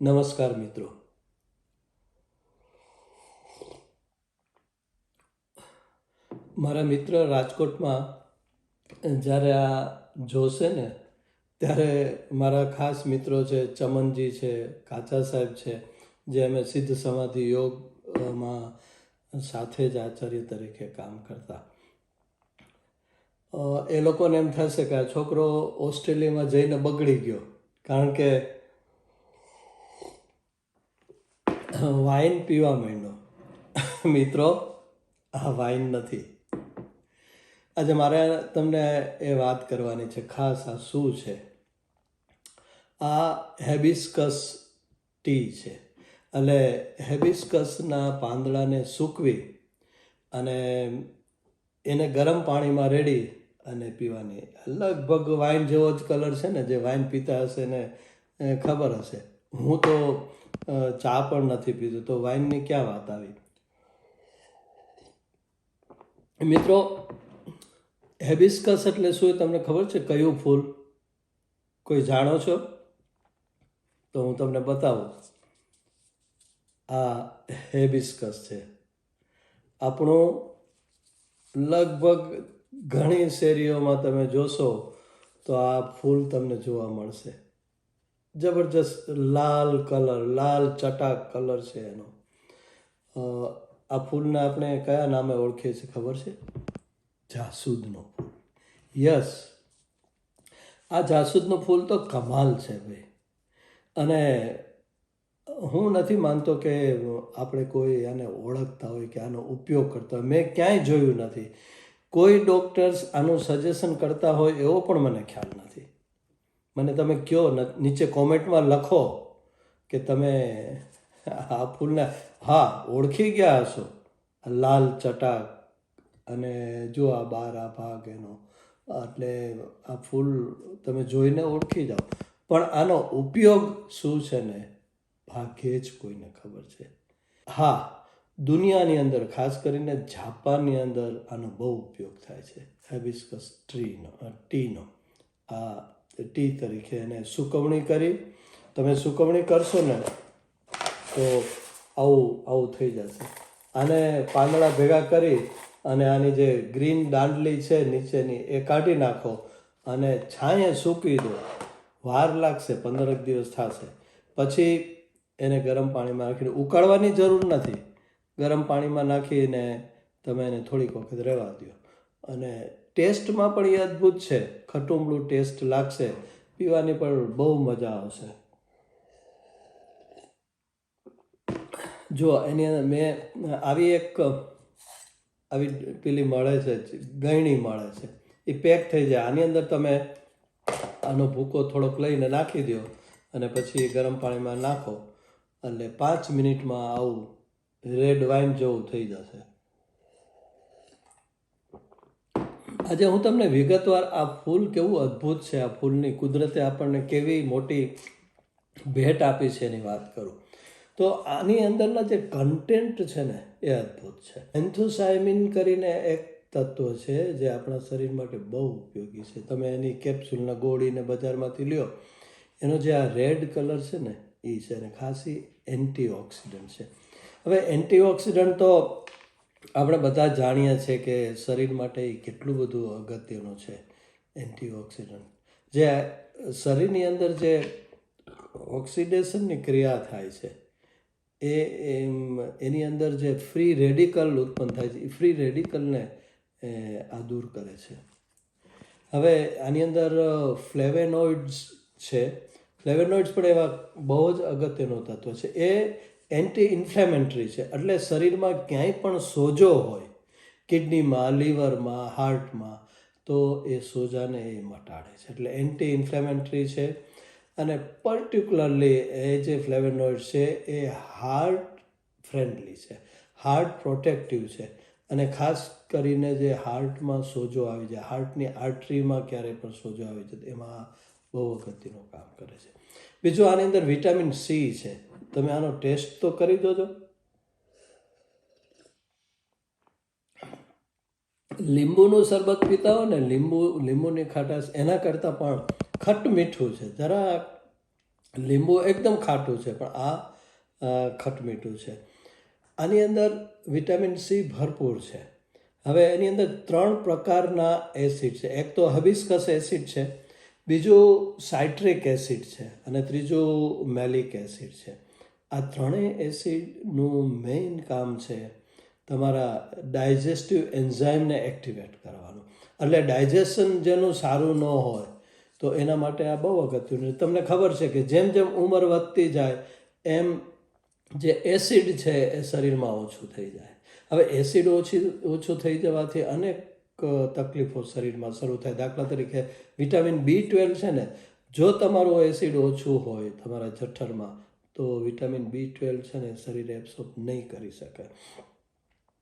નમસ્કાર મિત્રો. મારા મિત્ર રાજકોટમાં જ્યારે આ જોશે ને, ત્યારે મારા ખાસ મિત્રો છે, ચમનજી છે, કાચા સાહેબ છે, જે અમે સિદ્ધ સમાધિ યોગમાં સાથે જ આચાર્ય તરીકે કામ કરતા. એ લોકોને એમ થશે કે આ છોકરો ઓસ્ટ્રેલિયામાં જઈને બગડી ગયો, કારણ કે વાઇન પીવા માંડ્યો. મિત્રો, આ વાઇન નથી. આજે મારે તમને એ વાત કરવાની છે, ખાસ આ શું છે? આ હેબિસ્કસ ટી છે. એટલે હેબિસ્કસના પાંદડાને સૂકવી અને એને ગરમ પાણીમાં રેડી અને પીવાની. લગભગ વાઇન જેવો જ કલર છે ને, જે વાઇન પીતા હશે ને ખબર હશે. હું તો ચા પણ નથી પીધું. તો વાઇનની ક્યાં વાત આવી? મિત્રો, હેબિસ્કસ એટલે શું તમને ખબર છે? કયું ફૂલ? કોઈ જાણો છો? તો હું તમને બતાવું. આ હેબિસ્કસ છે. આપણું લગભગ ઘણી શેરીઓમાં તમે જોશો તો આ ફૂલ તમને જોવા મળશે. જબરજસ્ત લાલ કલર, લાલ ચટાક કલર છે એનો. આ ફૂલને આપણે કયા નામે ઓળખીએ છીએ ખબર છે? જાસૂદનો ફૂલ. યસ. આ જાસૂદનું ફૂલ તો કમાલ છે ભાઈ. અને હું નથી માનતો કે આપણે કોઈ આને ઓળખતા હોય કે આનો ઉપયોગ કરતા હોય. મેં ક્યાંય જોયું નથી. કોઈ ડૉક્ટર્સ આનું સજેશન કરતા હોય એવો પણ મને ખ્યાલ નથી. મને તમે કહો નીચે કોમેન્ટમાં લખો કે તમે આ ફૂલને, હા, ઓળખી ગયા હશો. લાલ ચટાક અને જો આ બાર આ ભાગ એનો, એટલે આ ફૂલ તમે જોઈને ઓળખી જાઓ. પણ આનો ઉપયોગ શું છે ને, ભાગ્યે જ કોઈને ખબર છે. હા, દુનિયાની અંદર, ખાસ કરીને જાપાનની અંદર આનો બહુ ઉપયોગ થાય છે. હેબિસ્કસ ટ્રીનો, ટીનો. આ ટી તરીકે એને સુકવણી કરી. તમે સુકવણી કરશો ને, તો આવું આવું થઈ જશે. આને પાંદડા ભેગા કરી અને આની જે ગ્રીન દાંડલી છે નીચેની એ કાઢી નાખો અને છાંયે સૂકવી દો. વાર લાગશે, પંદરક દિવસ થશે. પછી એને ગરમ પાણીમાં નાખીને ઉકાળવાની જરૂર નથી. ગરમ પાણીમાં નાખીને તમે એને થોડીક વખત રહેવા દો અને ટેસ્ટમાં પણ એ અદ્ભુત છે. ખટુંબળું ટેસ્ટ લાગશે. પીવાની પણ બહુ મજા આવશે. જો એની અંદર મેં આવી એક, આવી પેલી મળે છે, ગયણી મળે છે. એ પેક થઈ જાય. આની અંદર તમે આનો ભૂકો થોડોક લઈને નાખી દો અને પછી ગરમ પાણીમાં નાખો. એટલે પાંચ મિનિટમાં આવું રેડ વાઇન જેવું થઈ જશે. આજે હું તમને વિગતવાર આ ફૂલ કેવું અદ્ભુત છે, આ ફૂલની કુદરતે આપણને કેવી મોટી ભેટ આપી છે એની વાત કરું. તો આની અંદરના જે કન્ટેન્ટ છે ને, એ અદ્ભુત છે. એન્થોસાયમિન કરીને એક તત્વ છે જે આપણા શરીર માટે બહુ ઉપયોગી છે. તમે એની કેપ્સ્યુલના ગોળીને બજારમાંથી લ્યો, એનો જે આ રેડ કલર છે ને એ છે અને ખાસી એન્ટીઓક્સિડન્ટ છે. હવે એન્ટીઓક્સિડન્ટ તો આપણે બધા જાણીએ છીએ કે શરીર માટે કેટલું બધું અગત્યનું છે એન્ટીઓક્સિડન્ટ. જે શરીરની અંદર જે ઓક્સિડેશનની ક્રિયા થાય છે, એ એની અંદર જે ફ્રી રેડિકલ ઉત્પન્ન થાય છે એ ફ્રી રેડિકલને આ દૂર કરે છે. હવે આની અંદર ફ્લેવેનોઇડ્સ છે. ફ્લેવેનોઇડ્સ પણ એવા બહુ જ અગત્યનો તત્વ છે. એ એન્ટી ઇન્ફ્લેમેટરી છે. એટલે શરીરમાં ક્યાંય પણ સોજો હોય, કિડનીમાં, લીવરમાં, હાર્ટમાં, તો એ સોજાને એ મટાડે છે. એટલે એન્ટી ઇન્ફ્લેમેટરી છે. અને પર્ટિક્યુલરલી એ જે ફ્લેવેનોઇડ છે, એ હાર્ટ ફ્રેન્ડલી છે. હાર્ટ પ્રોટેક્ટિવ છે. અને ખાસ કરીને જે હાર્ટમાં સોજો આવી જાય, હાર્ટની આર્ટરીમાં ક્યારેય પણ સોજો આવી જાય, એમાં બહુ અગત્યનું કામ કરે છે. બીજું આની અંદર વિટામિન સી છે. તમે આનો ટેસ્ટ તો કરી દોજો લીંબુનું શરબત પીતા હો ને લીંબુ, લીંબુની ખાટાશ એના કરતાં પણ ખટ મીઠું છે. જરા લીંબુ એકદમ ખાટું છે, પણ આ ખટ ખટમીઠું છે. આની અંદર વિટામિન સી ભરપૂર છે. હવે એની અંદર ત્રણ પ્રકારના એસિડ છે. એક તો હબિસ્કસ એસિડ છે બીજું સાઇટ્રિક એસિડ છે અને ત્રીજું મેલિક એસિડ છે. આ ત્રણેય એસિડનું મેઇન કામ છે તમારા ડાયજેસ્ટિવ એન્ઝાઇમને એક્ટિવેટ કરવાનું. એટલે ડાયજેશન જેનું સારું ન હોય તો એના માટે આ બહુ અગત્યનું છે. તમને ખબર છે કે જેમ જેમ ઉંમર વધતી જાય, એમ જે એસિડ છે એ શરીરમાં ઓછું થઈ જાય. હવે એસિડ ઓછી, ઓછું થઈ જવાથી અનેક તકલીફો શરીરમાં શરૂ થાય. દાખલા તરીકે વિટામિન બી ટ્વેલ્વ છે ને, જો તમારું એસિડ ઓછું હોય તમારા જઠરમાં, તો વિટામિન બી ટ્વેલ્વ છે ને શરીર એબ્સોર્બ નહીં કરી શકે.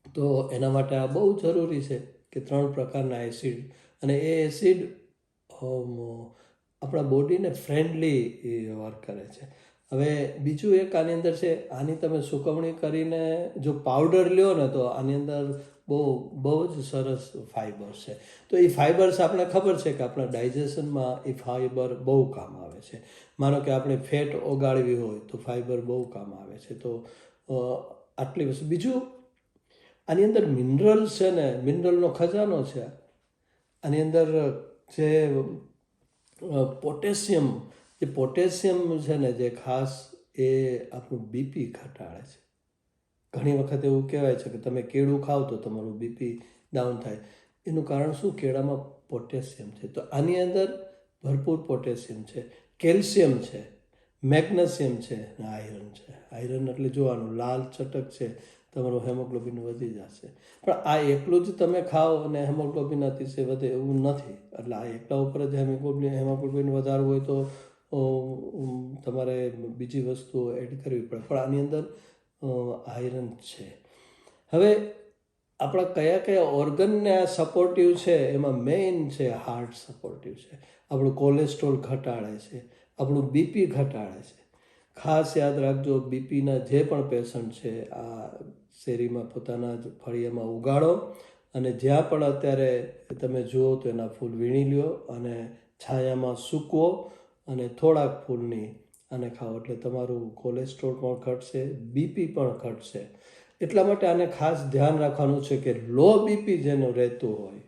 તો એના માટે આ બહુ જરૂરી છે કે ત્રણ પ્રકારના એસિડ અને એ એસિડ આપણા બોડીને ફ્રેન્ડલી વર્ક કરે છે. હવે બીજું એક આની અંદર છે, આની તમે સુકવણી કરીને જો પાવડર લ્યો ને, તો આની અંદર બહુ બહુ જ સરસ ફાઈબર છે. તો એ ફાઈબર્સ આપણે ખબર છે કે આપણા ડાયજેશનમાં એ ફાઈબર બહુ કામ આવે છે. માનો કે આપણે ફેટ ઓગાળવી હોય તો ફાઈબર બહુ કામ આવે છે. તો આટલી વસ્તુ. બીજું, આની અંદર મિનરલ્સ છે ને મિનરલનો ખજાનો છે. આની અંદર જે પોટેશિયમ જે પોટેશિયમ છે ને, જે ખાસ એ આપણું બીપી ઘટાડે છે. ઘણી વખત એવું કહેવાય છે કે તમે કેળું ખાઓ તો તમારું બીપી ડાઉન થાય. એનું કારણ શું? કેળામાં પોટેશિયમ છે. તો આની અંદર ભરપૂર પોટેશિયમ છે. કેલ્શિયમ છે. મેગ્નેશિયમ છે અને આયરન છે. આયરન એટલે જોવાનું, લાલ ચટક છે. તમારું હેમોગ્લોબિન વધી જશે. પણ આ એકલું જ તમે ખાઓ અને હેમોગ્લોબિન અતિશય વધે એવું નથી. એટલે આ એકલા ઉપર જ હેમોગ્લોબિન હેમોગ્લોબિન વધારવું હોય તો તમારે બીજી વસ્તુઓ એડ કરવી પડે. પણ આની અંદર આયરન છે. હવે આપણા કયા કયા ઓર્ગનને આ સપોર્ટિવ છે, એમાં મેઇન છે હાર્ટ સપોર્ટિવ છે. આપણું કોલેસ્ટ્રોલ ઘટાડે છે, આપણું બીપી ઘટાડે છે. ખાસ યાદ રાખજો બીપીના જે પણ પેશન્ટ છે, આ શેરીમાં પોતાના જ ફળિયામાં ઉગાડો અને જ્યાં પણ અત્યારે તમે જુઓ તો એના ફૂલ વીણી લ્યો અને છાયામાં સૂકવો અને થોડાક ફૂલની આને ખાઓ. એટલે તમારું કોલેસ્ટ્રોલ પણ ઘટશે બીપી પણ ઘટશે. એટલા માટે આને ખાસ ધ્યાન રાખવાનું છે કે લો બીપી જેનું રહેતું હોય,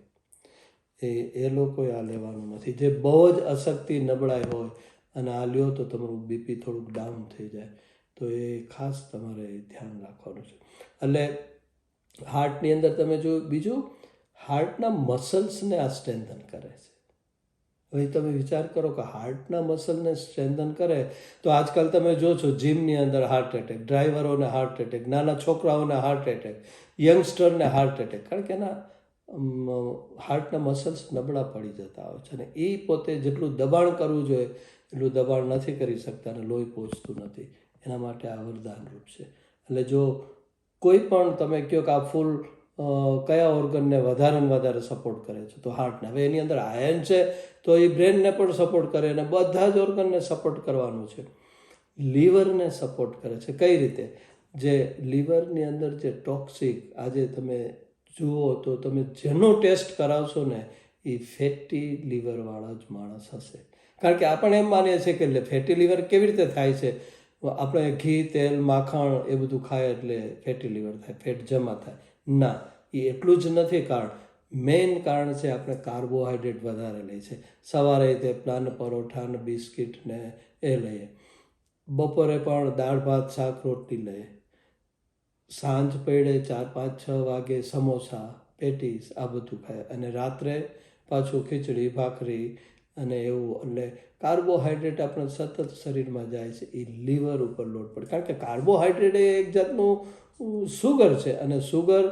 એ એ લોકોએ આ લેવાનું નથી. જે બહુ જ અશક્તિ નબળાઈ હોય અને આ લ્યો તો તમારું બીપી થોડુંક ડાઉન થઈ જાય. તો એ ખાસ તમારે ધ્યાન રાખવાનું છે. એટલે હાર્ટની અંદર તમે જો, બીજું હાર્ટના મસલ્સને આ સ્ટ્રેન્થન કરે છે. હવે તમે વિચાર કરો કે હાર્ટના મસલને સ્ટ્રેન્થન કરે, તો આજકાલ તમે જો છો જીમની અંદર હાર્ટ એટેક, ડ્રાઈવરોને હાર્ટ એટેક, નાના છોકરાઓને હાર્ટ એટેક, યંગસ્ટરને હાર્ટ એટેક, કારણ કે એના હાર્ટના મસલ્સ નબળા પડી જતા હોય છે અને એ પોતે જેટલું દબાણ કરવું જોઈએ, એટલું દબાણ નથી કરી શકતા અને લોહી પહોંચતું નથી. એના માટે આ વરદાનરૂપ છે. એટલે જો કોઈ પણ તમે કહો કે આ ફૂલ કયા ઓર્ગનને વધારે ને વધારે સપોર્ટ કરે છે? તો હાર્ટને હવે એની અંદર આયન છે, તો એ બ્રેનને પણ સપોર્ટ કરે અને બધા જ ઓર્ગનને સપોર્ટ કરવાનું છે. લીવરને સપોર્ટ કરે છે. કઈ રીતે? જે લીવરની અંદર જે ટોક્સિક આજે તમે જુઓ તો તમે જેનો ટેસ્ટ કરાવશો ને, એ ફેટી લીવરવાળા જ માણસ હશે. કારણ કે આપણે એમ માનીએ છીએ કે ફેટી લીવર કેવી રીતે થાય છે? આપણે ઘી, તેલ, માખણ એ બધું ખાય એટલે ફેટી લીવર થાય ફેટ જમા થાય. ના, એ એટલું જ નથી કારણ. મેઇન કારણ છે આપણે કાર્બોહાઈડ્રેટ વધારે લઈએ છીએ સવારે તે પ્લાન પરોઠા ને બિસ્કિટ ને એ લઈએ. બપોરે પણ દાળ, ભાત, શાક, રોટલી લઈએ. સાંજ પડે ચાર, પાંચ, છ વાગે સમોસા, પેટીસ આ બધું ખાય. અને રાત્રે પાછું ખીચડી, ભાખરી અને એવું. એટલે કાર્બોહાઈડ્રેટ આપણે સતત શરીરમાં જાય છે, એ લીવર ઉપર લોડ પડે. કારણ કે કાર્બોહાઈડ્રેટ એ એક જાતનું સુગર છે અને સુગર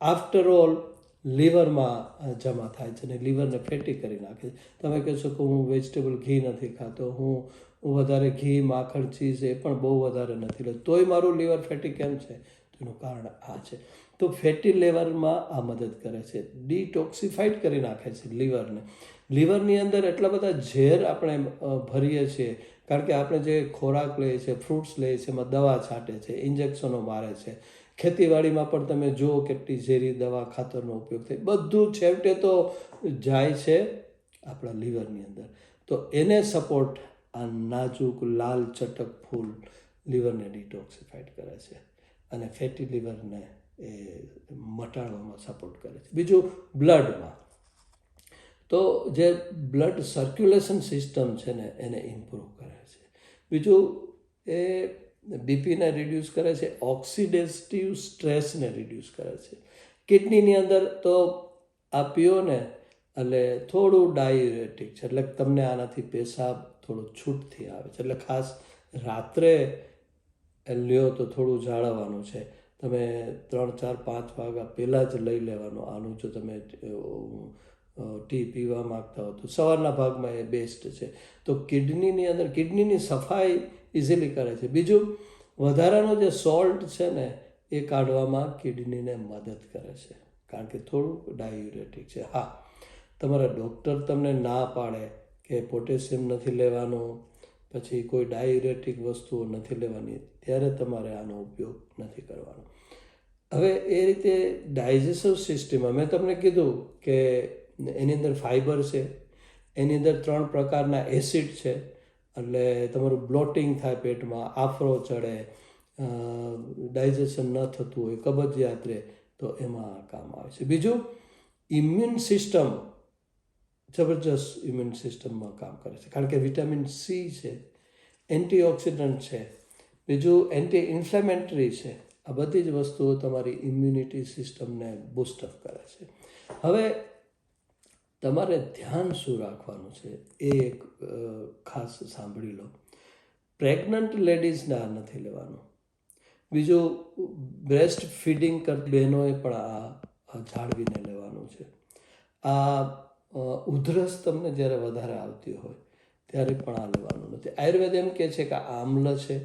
આફ્ટર ઓલ લીવરમાં જમા થાય છે અને લીવરને ફેટી કરી નાખે છે. તમે કહેશો કે હું વેજીટેબલ ઘી નથી ખાતો હું વધારે ઘી, માખણ, ચીઝ એ પણ બહુ વધારે નથી લેતો. તોય મારું લીવર ફેટી કેમ છે? તેનું કારણ આ છે. તો ફેટી લેવરમાં આ મદદ કરે છે. ડિટોક્સિફાઈડ કરી નાખે છે લીવરને. લીવરની અંદર એટલા બધા ઝેર આપણે ભરીએ છીએ. કારણ કે આપણે જે ખોરાક લઈએ છીએ, ફ્રૂટ્સ લઈએ છીએ, એમાં દવા છાંટે છે, ઇન્જેક્શનો મારે છે. ખેતીવાડીમાં પણ તમે જુઓ કેટલી ઝેરી દવા ખાતરનો ઉપયોગ થાય. બધું છેવટે તો જાય છે આપણા લીવરની અંદર. તો એને સપોર્ટ આ નાજુક, લાલ ચટક ફૂલ લીવરને ડિટોક્સિફાઈડ કરે છે. અને ફેટી લીવરને એ મટાડવામાં સપોર્ટ કરે છે. બીજું બ્લડમાં તો જે બ્લડ સર્ક્યુલેશન સિસ્ટમ છે ને, એને ઇમ્પ્રૂવ કરે છે. બીજું એ બીપીને રિડ્યુસ કરે છે ઓક્સિડેટિવ સ્ટ્રેસને રિડ્યુસ કરે છે. કિડનીની અંદર તો આ પીઓ ને, એટલે થોડું ડાયુરેટિક છે, એટલે તમને આનાથી પેશાબ થોડું છૂટથી આવે છે. એટલે ખાસ રાત્રે લ્યો તો થોડું જાળવવાનું છે. તમે ત્રણ, ચાર, પાંચ વાગ્યા પહેલાં જ લઈ લેવાનું. આનું જો તમે ટી પીવા માગતા હો તો સવારના ભાગમાં એ બેસ્ટ છે. તો કિડનીની અંદર, કિડનીની સફાઈ ઇઝીલી કરે છે. બીજું, વધારાનો જે સોલ્ટ છે ને, એ કાઢવામાં કિડનીને મદદ કરે છે. કારણ કે થોડુંક ડાયુરેટિક છે. હા, તમારા ડૉક્ટર તમને ના પાડે કે પોટેશિયમ નથી લેવાનું પછી કોઈ ડાયરેટિક વસ્તુઓ નથી લેવાની, ત્યારે તમારે આનો ઉપયોગ નથી કરવાનો. હવે એ રીતે ડાયજેસ્ટિવ સિસ્ટમમાં મેં તમને કીધું કે એની અંદર ફાઇબર છે, એની અંદર ત્રણ પ્રકારના એસિડ છે, એટલે તમારું બ્લોટિંગ થાય પેટમાં, આફરો ચડે ડાયજેશન ન થતું હોય, કબજિયાત રહે, તો એમાં કામ આવે છે. બીજું, ઇમ્યુન સિસ્ટમ જબરજસ્ત ઇમ્યુન સિસ્ટમમાં કામ કરે છે. કારણ કે વિટામિન સી છે એન્ટીઓક્સિડન્ટ છે, બીજું એન્ટી ઇન્ફ્લેમેટરી છે. આ બધી જ વસ્તુઓ તમારી ઇમ્યુનિટી સિસ્ટમને બુસ્ટઅપ કરે છે. હવે તમારે ધ્યાન શું રાખવાનું છે એ એક ખાસ સાંભળી લો. પ્રેગ્નન્ટ લેડીઝને આ નથી લેવાનું. બીજું બ્રેસ્ટ ફીડિંગ કરતી બહેનોએ પણ આ જાળવીને લેવાનું છે. આ ઉધરસ તમને જ્યારે વધારે આવતી હોય, ત્યારે પણ આ લેવાનું નથી. આયુર્વેદ એમ કહે છે કે આમ્લ છે,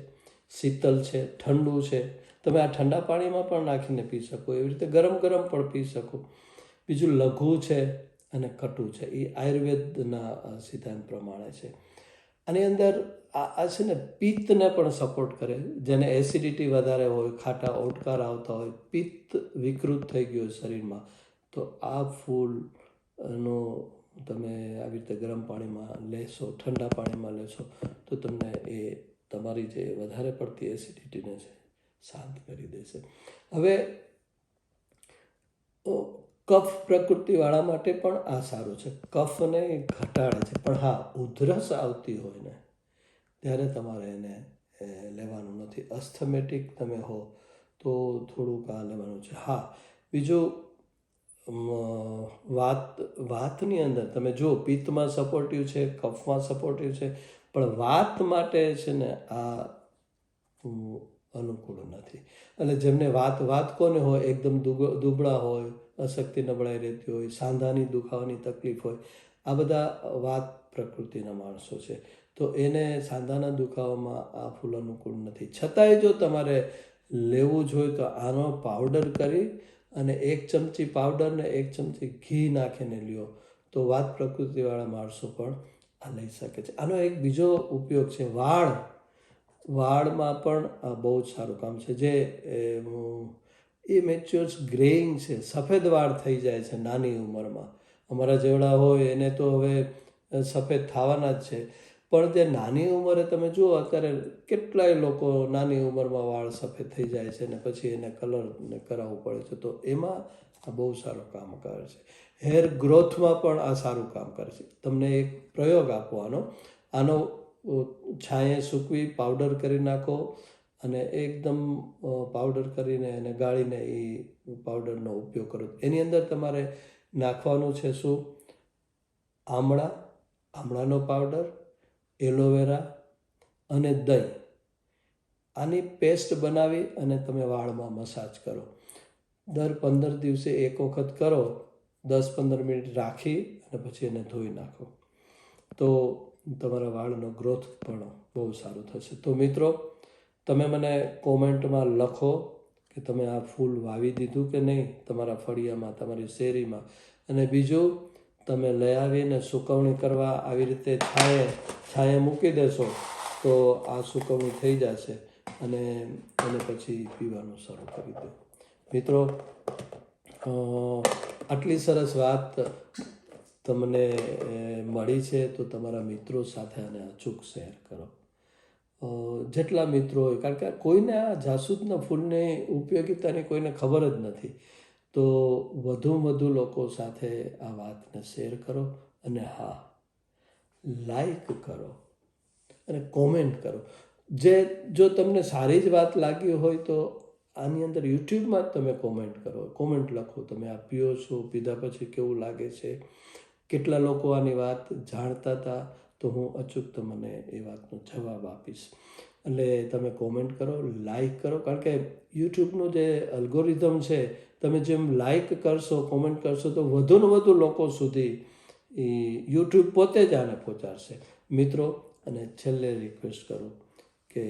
શીતલ છે, ઠંડુ છે. તમે આ ઠંડા પાણીમાં પણ નાખીને પી શકો, એવી રીતે ગરમ ગરમ પણ પી શકો. બીજું લઘુ છે અને કટુ છે. એ આયુર્વેદના સિદ્ધાંત પ્રમાણે છે. આની અંદર આ છે ને પિત્તને પણ સપોર્ટ કરે. જેને એસિડિટી વધારે હોય, ખાટા ઓટકાર આવતા હોય, પિત્ત વિકૃત થઈ ગયું હોય શરીરમાં, તો આ ફૂલ નો તમે આવી રીતે ગરમ પાણીમાં લેશો, ઠંડા પાણીમાં લેશો, તો તમને એ તમારી જે વધારે પડતી એસિડિટીને છે, શાંત કરી દેશે. હવે કફ પ્રકૃતિવાળા માટે પણ આ સારું છે. કફને ઘટાડે છે. પણ હા, ઉધરસ આવતી હોય ને, ત્યારે તમારે એને લેવાનું નથી. અસ્થમેટિક તમે હો, તો થોડુંક આ લેવાનું છે. હા, બીજું વાત, વાતની અંદર તમે જુઓ, પિત્તમાં સપોર્ટિવ છે, કફમાં સપોર્ટિવ છે, પણ વાત માટે છે ને આ અનુકૂળ નથી. એટલે જેમને વાત વાત કોને હોય, એકદમ દુબળા હોય, અશક્તિ નબળાઈ રહેતી હોય, સાંધાની દુખાવાની તકલીફ હોય, આ બધા વાત પ્રકૃતિના માણસો છે. તો એને સાંધાના દુખાવામાં આ ફૂલ અનુકૂળ નથી. છતાંય જો તમારે લેવું જોઈએ તો આનો પાવડર કરી અને એક ચમચી પાવડર ને એક ચમચી ઘી નાખીને લ્યો. તો વાત પ્રકૃતિવાળા માણસો પણ આ લઈ શકે છે. આનો એક બીજો ઉપયોગ છે વાળ. વાળમાં પણ આ બહુ જ સારું કામ છે. જે, એ મેચ્યોર્સ ગ્રેઇંગ છે. સફેદ વાળ થઈ જાય છે નાની ઉંમરમાં. અમારા જેવડા હોય એને તો હવે સફેદ થવાના જ છે. પણ જે નાની ઉંમરે તમે જુઓ, અત્યારે કેટલાય લોકો નાની ઉંમરમાં વાળ સફેદ થઈ જાય છે ને પછી એને કલર ને કરાવવું પડે છે. તો એમાં આ બહુ સારું કામ કરે છે. હેર ગ્રોથમાં પણ આ સારું કામ કરે છે. તમને એક પ્રયોગ આપવાનો. આનો છાંયે સૂકવી પાવડર કરી નાખો અને એકદમ પાવડર કરીને એને ગાળીને એ પાવડરનો ઉપયોગ કરો. એની અંદર તમારે નાખવાનું છે શું? આમળા, આમળાનો પાવડર એલોવેરા અને દહીં. આની પેસ્ટ બનાવી અને તમે વાળમાં મસાજ કરો. દર પંદર દિવસે એક વખત કરો, દસ પંદર મિનિટ રાખી અને પછી એને ધોઈ નાખો. તો તમારા વાળનો ગ્રોથ પણ બહુ સારું થશે. તો મિત્રો, તમે મને કોમેન્ટમાં લખો કે તમે આ ફૂલ વાવી દીધું કે નહીં, તમારા ફળિયામાં, તમારી શેરીમાં. અને બીજું તમે લઈ આવીને સુકવણી કરવા આવી રીતે છાયે છાયે મૂકી દેશો, તો આ સુકવણી થઈ જશે અને અને પછી પીવાનું શરૂ કરી દો. મિત્રો આટલી સરસ વાત તમને મળી છે, તો તમારા મિત્રો સાથે આને અચૂક શેર કરો. જેટલા મિત્રો હોય, કારણ કે કોઈને આ જાસૂદના ફૂલની ઉપયોગીતાની કોઈને ખબર જ નથી. તો વધુ વધુ લોકો સાથે આ વાતને શેર કરો અને હા લાઈક કરો અને કોમેન્ટ કરો. જે, જો તમને સારી જ વાત લાગી હોય તો આની અંદર યુટ્યુબમાં જ તમે કોમેન્ટ કરો. કોમેન્ટ લખો તમે, આ પીઓ છો, પીધા પછી કેવું લાગે છે? કેટલા લોકો આની વાત જાણતા હતા? તો હું અચૂક તમને એ વાતનો જવાબ આપીશ. એટલે તમે કોમેન્ટ કરો લાઈક કરો. કારણ કે યુટ્યુબનું જે અલ્ગોરિધમ છે તમે જેમ લાઈક કરશો કોમેન્ટ કરશો, તો વધુને વધુ લોકો સુધી એ યુટ્યુબ પોતે જ આને પહોંચાડશે. મિત્રો, અને છેલ્લે રિક્વેસ્ટ કરું કે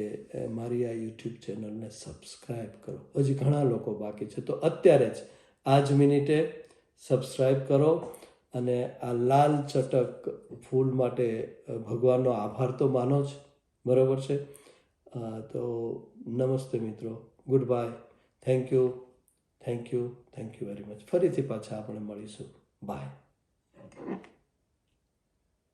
મારી આ યુટ્યુબ ચેનલને સબસ્ક્રાઈબ કરો. હજી ઘણા લોકો બાકી છે, તો અત્યારે જ આ જ મિનિટે સબસ્ક્રાઈબ કરો અને આ લાલ ચટક ફૂલ માટે ભગવાનનો આભાર તો માનો જ, બરાબર છે? તો નમસ્તે મિત્રો, goodbye, thank you. Thank you thank you very much ફરીથી પાછા આપણે મળીશું. બાય